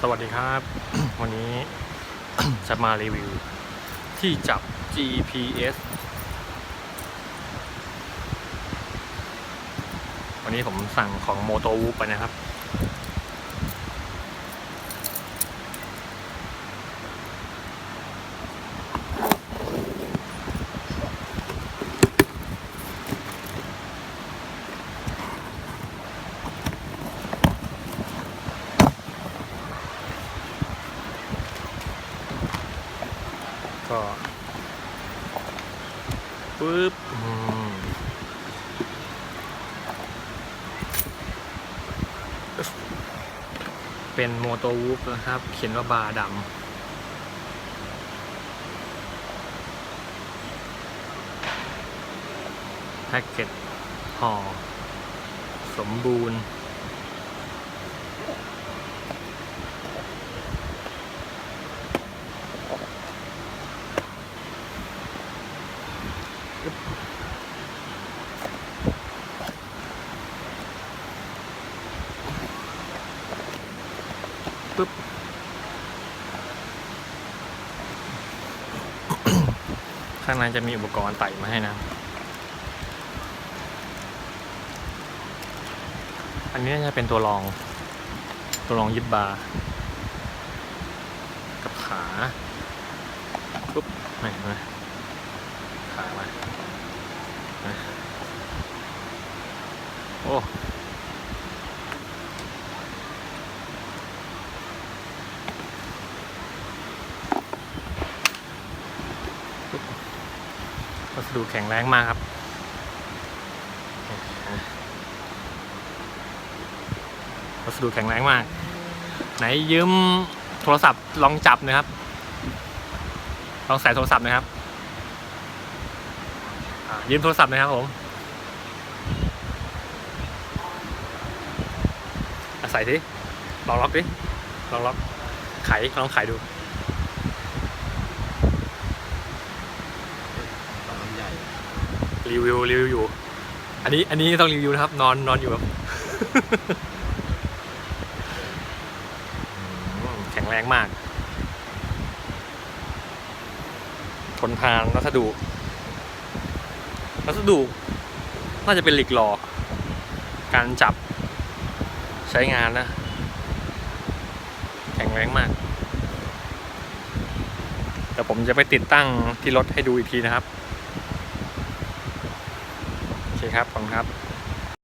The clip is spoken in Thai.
สวัสดีครับ วันนี้จะมารีวิว ที่จับ GPS วันนี้ผมสั่งของ m o t o w o o p ไปนะครับ ก็ปึ๊บเป็นโมโตวูฟนะครับ เขียนว่าบาร์ดำแพ็กเกจห่อสมบูรณ์ ปึ๊บข้างในจะมีอุปกรณ์ไต่มาให้นะ อันนี้น่าจะเป็นตัวรอง ตัวรองยึดบาร์กับขาปุ๊บไม่มาขามามาโอ้ วัสดุแข็งแรงมากครับ วัสดุแข็งแรงมาก ไหนยืมโทรศัพท์ลองจับหนะครับ ลองใส่โทรศัพท์หนะครับยืมโทรศัพท์หนะครับผมใส่ดิลองล็อกดิลองล็อกไขลองไขดู ตอนใหญ่ รีวิวรีวิวอยู่ อันนี้อันนี้ต้องรีวิวนะครับ นอนนอนอยู่แบบแข็งแรงมาก ทนทานวัสดุวัสดุน่าจะเป็นเหล็กหล่อการจับใช้งานนะ แข็งแรงมาก แต่ผมจะไปติดตั้งที่รถให้ดูอีกทีนะครับ เคครับขอบคุณครับ